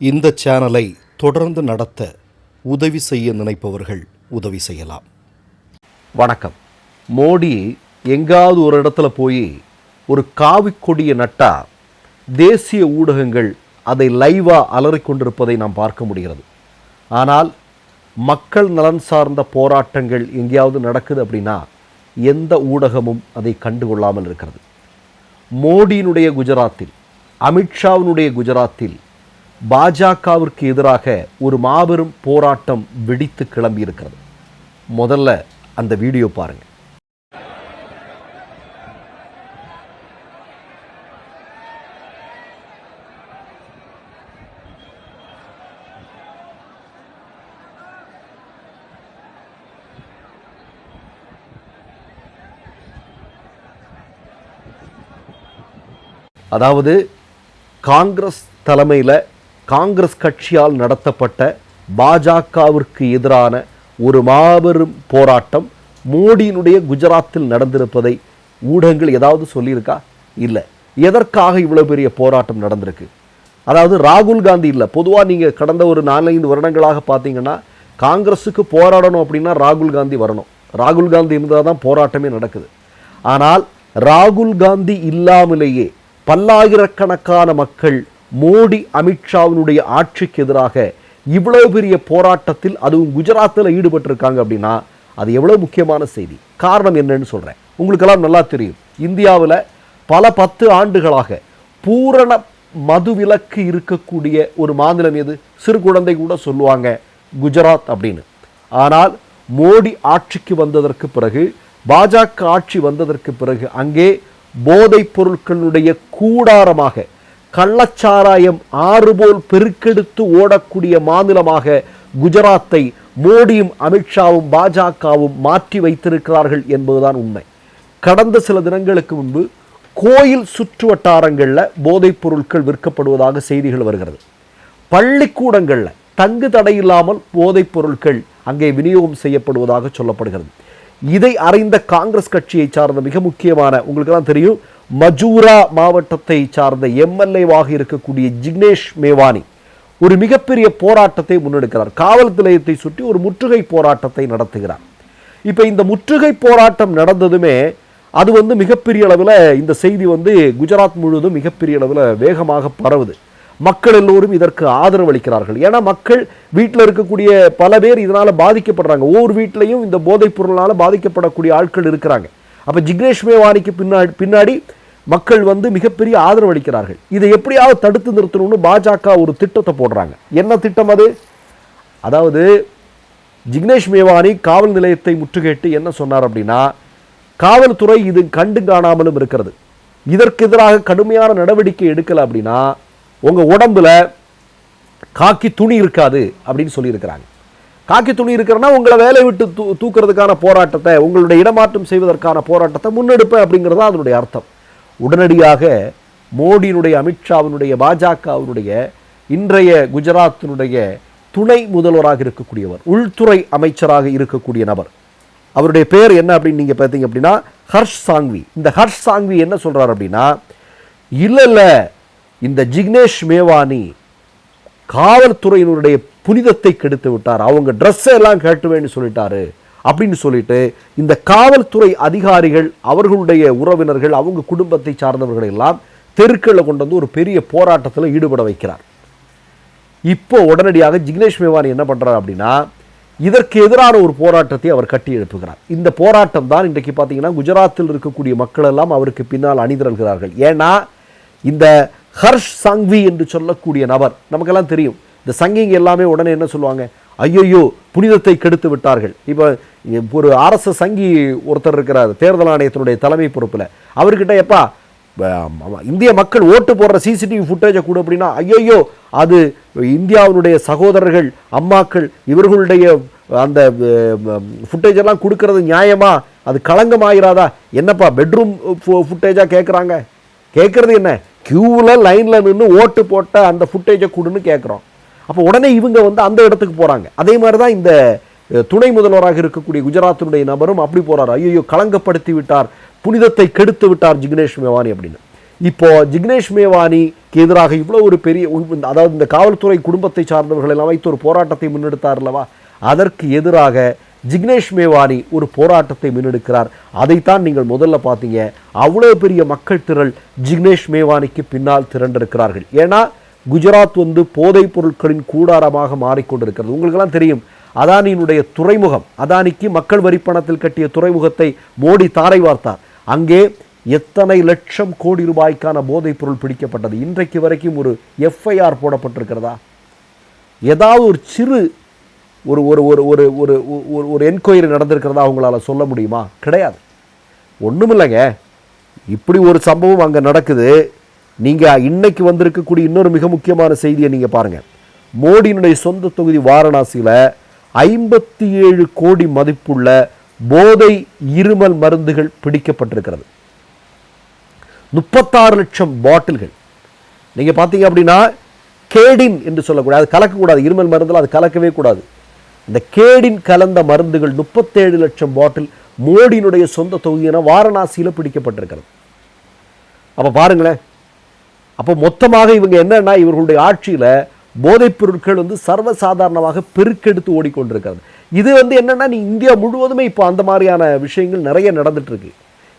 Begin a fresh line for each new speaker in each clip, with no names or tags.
இந்த சேனலை தொடர்ந்து நடத்த உதவி செய்ய நினைப்பவர்கள் உதவி செய்யலாம்.
வணக்கம். மோடி எங்காவது ஒரு இடத்துல போய் ஒரு காவி கொடியை நட்டா தேசிய ஊடகங்கள் அதை லைவாக அலறிக்கொண்டிருப்பதை நாம் பார்க்க முடிகிறது. ஆனால் மக்கள் நலன் சார்ந்த போராட்டங்கள் எங்கேயாவது நடக்குது அப்படின்னா எந்த ஊடகமும் அதை கண்டுகொள்ளாமல் இருக்கிறது. மோடியினுடைய குஜராத்தில் அமித்ஷாவினுடைய குஜராத்தில் பாஜகவிற்கு எதிராக ஒரு மாபெரும் போராட்டம் வெடித்து கிளம்பியிருக்கிறது. முதல்ல அந்த வீடியோ பாருங்க. அதாவது காங்கிரஸ் தலைமையில் காங்கிரஸ் கட்சியால் நடத்தப்பட்ட பாஜகவிற்கு எதிரான ஒரு மாபெரும் போராட்டம் மோடியினுடைய குஜராத்தில் நடந்திருப்பதை ஊடகங்கள் ஏதாவது சொல்லியிருக்கா? இல்லை. எதற்காக இவ்வளோ பெரிய போராட்டம் நடந்திருக்கு? அதாவது ராகுல் காந்தி இல்லை. பொதுவாக நீங்கள் கடந்த ஒரு நாலஞ்சு வருடங்களாக பார்த்தீங்கன்னா காங்கிரஸுக்கு போராடணும் அப்படின்னா ராகுல் காந்தி வரணும். ராகுல் காந்தி இருந்தால் தான் போராட்டமே நடக்குது. ஆனால் ராகுல் காந்தி இல்லாமலேயே பல்லாயிரக்கணக்கான மக்கள் மோடி அமித்ஷாவினுடைய ஆட்சிக்கு எதிராக இவ்வளவு பெரிய போராட்டத்தில் அதுவும் குஜராத்தில் ஈடுபட்டிருக்காங்க அப்படின்னா அது எவ்வளவு முக்கியமான செய்தி. காரணம் என்னன்னு சொல்றேன். உங்களுக்கெல்லாம் நல்லா தெரியும். இந்தியாவில் பல பத்து ஆண்டுகளாக பூரண மதுவிலக்கு இருக்கக்கூடிய ஒரு மாநிலம் எது? சிறு குழந்தை கூட சொல்லுவாங்க குஜராத் அப்படின்னு. ஆனால் மோடி ஆட்சிக்கு வந்ததற்கு பிறகு பாஜக ஆட்சி வந்ததற்கு பிறகு அங்கே போதைப் பொருட்களுடைய கூடாரமாக கள்ளச்சாராயம் ஆறு போல் பெருக்கெடுத்து ஓடக்கூடிய மாநிலமாக குஜராத்தை மோடியும் அமித்ஷாவும் பாஜகவும் மாற்றி வைத்திருக்கிறார்கள் என்பதுதான் உண்மை. கடந்த சில தினங்களுக்கு முன்பு கோயில் சுற்று வட்டாரங்களில் போதைப் பொருட்கள் விற்கப்படுவதாக செய்திகள் வருகிறது. பள்ளிக்கூடங்களில் தங்கு தடையில்லாமல் போதைப் பொருட்கள் அங்கே விநியோகம் செய்யப்படுவதாக சொல்லப்படுகிறது. இதை அறிந்த காங்கிரஸ் கட்சியை சார்ந்த மிக முக்கியமான உங்களுக்கு தான் தெரியும் மஜூரா மாவட்டத்தை சார்ந்த எம்எல்ஏவாக இருக்கக்கூடிய ஜிக்னேஷ் மேவானி ஒரு மிகப்பெரிய போராட்டத்தை முன்னெடுக்கிறார். காவல் நிலையத்தை சுற்றி ஒரு முற்றுகை போராட்டத்தை நடத்துகிறார். இப்போ இந்த முற்றுகை போராட்டம் நடந்ததுமே அது வந்து மிகப்பெரிய அளவில் இந்த செய்தி வந்து குஜராத் முழுவதும் மிகப்பெரிய அளவில் வேகமாக பரவுது. மக்கள் எல்லோரும் இதற்கு ஆதரவு அளிக்கிறார்கள். ஏன்னா மக்கள் வீட்டில் இருக்கக்கூடிய பல பேர் இதனால் பாதிக்கப்படுறாங்க. ஒவ்வொரு வீட்லையும் இந்த போதைப் பொருளால் பாதிக்கப்படக்கூடிய ஆட்கள் இருக்கிறாங்க. அப்போ ஜிக்னேஷ் மேவானிக்கு பின்னாடி பின்னாடி மக்கள் வந்து மிகப்பெரிய ஆதரவு அளிக்கிறார்கள். இதை எப்படியாவது தடுத்து நிறுத்தணும்னு பாஜக ஒரு திட்டத்தை போடுறாங்க. என்ன திட்டம் அது? அதாவது ஜிக்னேஷ் மேவானி காவல் நிலையத்தை முற்றுகையிட்டு என்ன சொன்னார் அப்படின்னா காவல்துறை இது கண்டு காணாமலும் இருக்கிறது. இதற்கு எதிராக கடுமையான நடவடிக்கை எடுக்கலை அப்படின்னா உங்கள் உடம்புல காக்கி துணி இருக்காது அப்படின்னு சொல்லியிருக்கிறாங்க. காக்கி துணி இருக்கிறனா உங்களை வேலை விட்டு தூ தூக்குறதுக்கான போராட்டத்தை உங்களுடைய இடமாற்றம் செய்வதற்கான போராட்டத்தை முன்னெடுப்பேன் அப்படிங்கிறது தான் அதனுடைய அர்த்தம். உடனடியாக மோடியினுடைய அமித்ஷாவினுடைய பாஜகவினுடைய இன்றைய குஜராத்தினுடைய துணை முதல்வராக இருக்கக்கூடியவர் உள்துறை அமைச்சராக இருக்கக்கூடிய நபர். அவருடைய பேர் என்ன அப்படின்னு நீங்கள் பார்த்தீங்க அப்படின்னா ஹர்ஷ் சாங்வி. இந்த ஹர்ஷ் சாங்வி என்ன சொல்கிறார் அப்படின்னா இல்லை இல்லை இந்த ஜிக்னேஷ் மேவானி காவல்துறையினருடைய புனிதத்தை கெடுத்து விட்டார். அவங்க ட்ரெஸ்ஸை எல்லாம் கேட்டுவேன்னு சொல்லிட்டாரு. அப்படின்னு சொல்லிட்டு இந்த காவல்துறை அதிகாரிகள் அவர்களுடைய உறவினர்கள் அவங்க குடும்பத்தை சார்ந்தவர்கள் எல்லாம் தெருக்களில் கொண்டு வந்து ஒரு பெரிய போராட்டத்தில் ஈடுபட வைக்கிறார். இப்போ உடனடியாக ஜிக்னேஷ் மேவானி என்ன பண்ணுறார் அப்படின்னா இதற்கு எதிரான ஒரு போராட்டத்தை அவர் கட்டி எழுப்புகிறார். இந்த போராட்டம் தான் இன்றைக்கு பார்த்தீங்கன்னா குஜராத்தில் இருக்கக்கூடிய மக்கள் எல்லாம் அவருக்கு பின்னால் அணிதிரல்கிறார்கள் ஏன்னா இந்த ஹர்ஷ் சங்வி என்று சொல்லக்கூடிய நபர் நமக்கெல்லாம் தெரியும். இந்த சங்கிங்க எல்லாமே உடனே என்ன சொல்லுவாங்க? ஐயையோ புனிதத்தை கெடுத்து விட்டார்கள். இப்போ ஒரு அரசு சங்கி ஒருத்தர் இருக்கிறார் தேர்தல் ஆணையத்தினுடைய தலைமை பொறுப்பில். அவர்கிட்ட எப்பா இந்திய மக்கள் ஓட்டு போடுற சிசிடிவி ஃபுட்டேஜை கூட அப்படின்னா ஐயையோ அது இந்தியாவினுடைய சகோதரர்கள் அம்மாக்கள் இவர்களுடைய அந்த ஃபுட்டேஜ் எல்லாம் கொடுக்கறது நியாயமா? அது களங்கமாயிராதா? என்னப்பா பெட்ரூம் ஃபுட்டேஜாக கேட்குறாங்க கேட்குறது என்ன? க்யூவில் லைனில் நின்று ஓட்டு போட்ட அந்த ஃபுட்டேஜை கொடுன்னு கேட்குறோம் அப்போ உடனே இவங்க வந்து அந்த இடத்துக்கு போகிறாங்க அதே மாதிரி தான் இந்த துணை முதல்வராக இருக்கக்கூடிய குஜராத்தினுடைய நபரும் அப்படி போறார். ஐயோ களங்கப்படுத்தி விட்டார். புனிதத்தை கெடுத்து விட்டார் ஜிக்னேஷ் மேவானி அப்படின்னு. இப்போ ஜிக்னேஷ் மேவானிக்கு எதிராக இவ்வளோ ஒரு பெரிய அதாவது இந்த காவல்துறை குடும்பத்தை சார்ந்தவர்கள் எல்லாம் வைத்து ஒரு போராட்டத்தை முன்னெடுத்தார் அல்லவா? அதற்கு எதிராக ஜிக்னேஷ் மேவானி ஒரு போராட்டத்தை முன்னெடுக்கிறார். அதைத்தான் நீங்கள் முதல்ல பார்த்தீங்க. அவ்வளோ பெரிய மக்கள் திரள் ஜிக்னேஷ் மேவானிக்கு பின்னால் திரண்டிருக்கிறார்கள். ஏன்னா குஜராத் வந்து போதைப் பொருட்களின் கூடாரமாக மாறிக்கொண்டிருக்கிறது. உங்களுக்கெல்லாம் தெரியும் அதானியினுடைய துறைமுகம் அதானிக்கு மக்கள் வரி பணத்தில் கட்டிய துறைமுகத்தை மோடி தாரை வார்த்தார். அங்கே எத்தனை லட்சம் கோடி ரூபாய்க்கான போதைப் பொருள் பிடிக்கப்பட்டது? இன்றைக்கு வரைக்கும் ஒரு எஃப்ஐஆர் போடப்பட்டிருக்கிறதா? ஏதாவது ஒரு சிறு ஒரு ஒரு ஒரு ஒரு ஒரு ஒரு ஒரு என்கொயரி நடந்திருக்கிறதா அவங்களால சொல்ல முடியுமா? கிடையாது. ஒண்ணுமில்லைங்க. இப்படி ஒரு சம்பவம் அங்கே நடக்குது. நீங்கள் இன்னைக்கு வந்திருக்கக்கூடிய இன்னொரு மிக முக்கியமான செய்தியை நீங்கள் பாருங்கள் மோடியினுடைய சொந்த தொகுதி வாரணாசியில் ஐம்பத்தி ஏழு கோடி மதிப்புள்ள போதை இருமல் மருந்துகள் பிடிக்கப்பட்டிருக்கிறது. முப்பத்தாறு லட்சம் பாட்டில்கள். நீங்கள் பார்த்தீங்க அப்படின்னா கேடின் என்று சொல்லக்கூடாது அது கலக்கக்கூடாது. இருமல் மருந்தில் அது கலக்கவே கூடாது. இந்த கேடின் கலந்த மருந்துகள் முப்பத்தேழு லட்சம் பாட்டில் மோடியினுடைய சொந்த தொகுதியான வாரணாசியில் பிடிக்கப்பட்டிருக்கிறது. அப்போ பாருங்களேன் அப்போ மொத்தமாக இவங்க என்னன்னா இவர்களுடைய ஆட்சியில் போதைப் பொருட்கள் வந்து சர்வசாதாரணமாக பெருக்கெடுத்து ஓடிக்கொண்டிருக்கிறது. இது வந்து என்னென்னா நீ இந்தியா முழுவதுமே இப்போ அந்த மாதிரியான விஷயங்கள் நிறைய நடந்துட்டுருக்கு.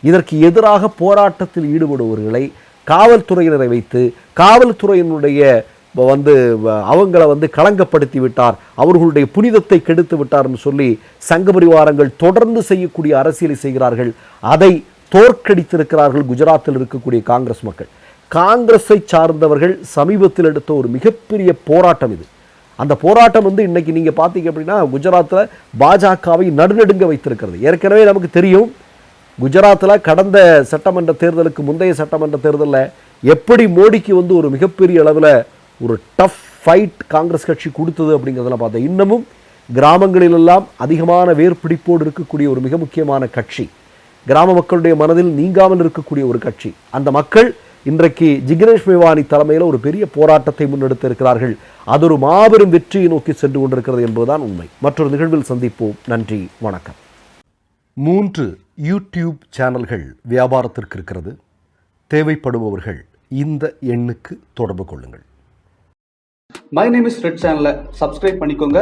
இதற்கு எதிராக போராட்டத்தில் ஈடுபடுபவர்களை காவல்துறையினரை வைத்து காவல்துறையினுடைய வந்து அவங்கள வந்து களங்கப்படுத்தி விட்டார் அவர்களுடைய புனிதத்தை கெடுத்து விட்டார்னு சொல்லி சங்க பரிவாரங்கள் தொடர்ந்து செய்யக்கூடிய அரசியலை செய்கிறார்கள். அதை தோற்கடித்திருக்கிறார்கள் குஜராத்தில் இருக்கக்கூடிய காங்கிரஸ் மக்கள். காங்கிரஸை சார்ந்தவர்கள் சமீபத்தில் எடுத்த ஒரு மிகப்பெரிய போராட்டம் இது. அந்த போராட்டம் வந்து இன்னைக்கு நீங்கள் பார்த்தீங்க அப்படின்னா குஜராத்தில் பாஜகவை நடுநடுங்க வைத்திருக்கிறது. ஏற்கனவே நமக்கு தெரியும் குஜராத்தில் கடந்த சட்டமன்ற தேர்தலுக்கு முந்தைய சட்டமன்ற தேர்தலில் எப்படி மோடிக்கு வந்து ஒரு மிகப்பெரிய அளவில் ஒரு டஃப் ஃபைட் காங்கிரஸ் கட்சி கொடுத்தது அப்படிங்கிறதெல்லாம் பார்த்தேன். இன்னமும் கிராமங்களிலெல்லாம் அதிகமான வேர்பிடிப்போடு இருக்கக்கூடிய ஒரு மிக முக்கியமான கட்சி. கிராம மக்களுடைய மனதில் நீங்காமல் இருக்கக்கூடிய ஒரு கட்சி. அந்த மக்கள் இன்றைக்கு ஜிக்னேஷ் மேவானி தலைமையில் ஒரு பெரிய போராட்டத்தை முன்னெடுத்து இருக்கிறார்கள் அது ஒரு மாபெரும் வெற்றியை நோக்கி சென்று கொண்டிருக்கிறது என்பதுதான் உண்மை. மற்றொரு நிகழ்வில் சந்திப்போம். நன்றி வணக்கம். மூன்று யூடியூப் சேனல்கள் வியாபாரத்திற்கு இருக்கிறது. தேவைப்படுபவர்கள் இந்த எண்ணுக்கு தொடர்பு கொள்ளுங்கள்.
மை நேம் இஸ் ரெட் சேனலை சப்ஸ்கிரைப் பண்ணிக்கோங்க.